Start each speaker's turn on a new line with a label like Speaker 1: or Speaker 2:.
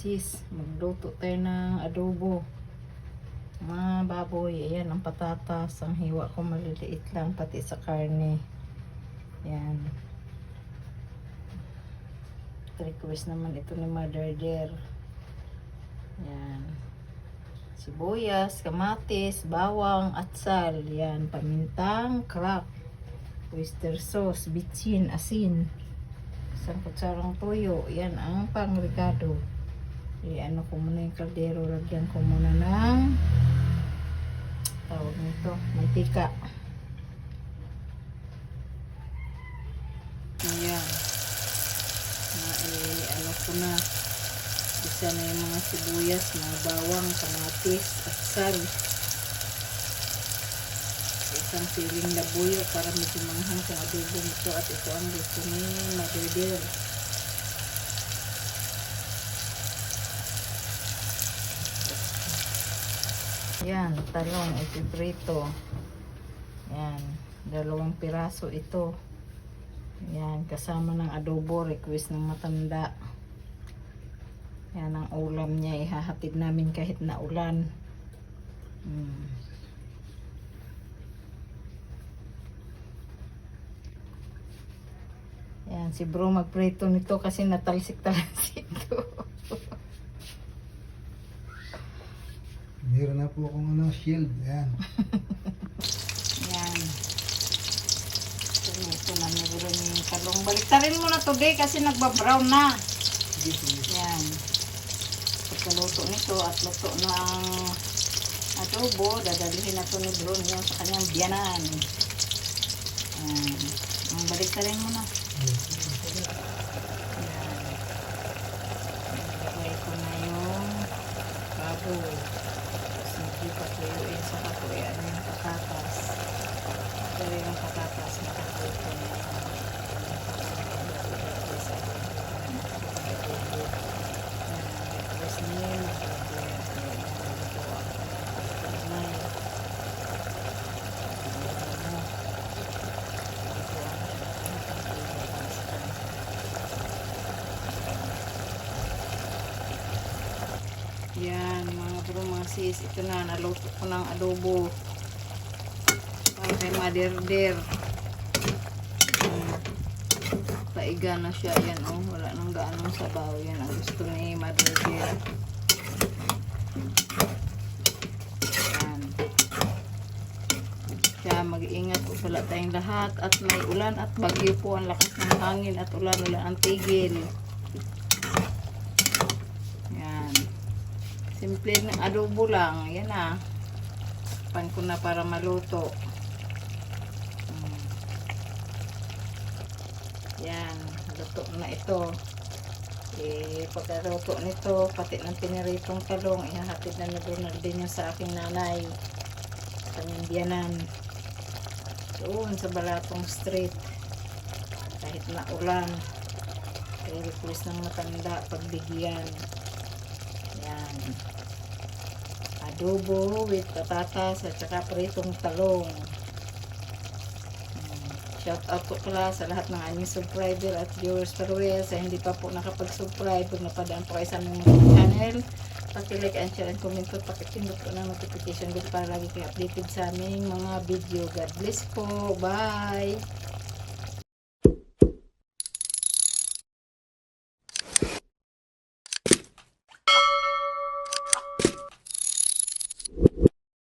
Speaker 1: sis, magluto tayo ng adobo. Mga baboy, ayan ang patatas, ang hiwa ko maliliit lang, pati sa karne. Ayan. Request naman ito ni Mother Dear. Ayan. Sibuyas, kamatis, bawang, at sal. Yan, pamintang, crack, oyster sauce, bitchin, asin. Isang kutsarang toyo. Yan ang pang-ricado. I-ano ko muna yung kaldero. Lagyan ko muna ng tawag nito, mantika. Ayan. Na, eh, ano ko na. Isa na yung mga sibuyas, mga bawang, kamatis, at sal. Isang siling labuyo para medyo manghang sa adobo nito at ito ang gusto ni Mother Dear. Yan, talong, ipiprito. Yan, dalawang piraso ito. Yan, kasama ng adobo, request ng matanda. Yan ang ulam niya, ihahatid namin kahit na ulan. Hmm. Yan, si bro magprito nito kasi natalsik-talsik ito.
Speaker 2: Meron na po akong ano, shield. Ayan.
Speaker 1: Yan. Ito na meron yung talong. Baliktarin mo na today kasi nagbabrown na.
Speaker 2: Sige, sige.
Speaker 1: Yan. Pagkaluto nito at luto ng adobo, dadalhin na to ni Bruno sa kanyang biyanan. Yan. Ang baliktarin mo na. Yan. Ilagay ko na yung baboy. Tapos nagpipatuyuin sa kakuyan yung patatas. Ito yung patatas na. Yan, mga bro, mga sis. Ito na, naluto ko ng adobo. Para kay. Hmm. Paiga na siya. Yan, oh. Wala nang gaanong sabaw. Yan ang gusto ni Mother Dear. Yan. Kaya mag-ingat po pala tayong lahat. At may ulan at bagyo po. Ang lakas ng hangin at ulan. Wala ang tigil. Yan. Simple ng adobo lang. Yan na. Pan ko na para maluto. Yan. Luto na ito. Eh, pagkaluto nito, pati ng piniritong talong, ihahatid na na din yung sa aking nanay. Kanyang biyanan. Doon sa Balatong Street. Kahit na ulan. Kaya request ng matanda, pagbigyan. Yan. Adobo with patatas at saka pritong talong. Shout out po pala sa lahat ng aming subscriber at viewers per well. Sa hindi pa po nakapag-subscribe, pag napadaan po kayo sa aming channel, paki-like and share and comment po, pakipindot po ng notification bell para lagi kayo updated sa aming mga video. God bless po. Bye!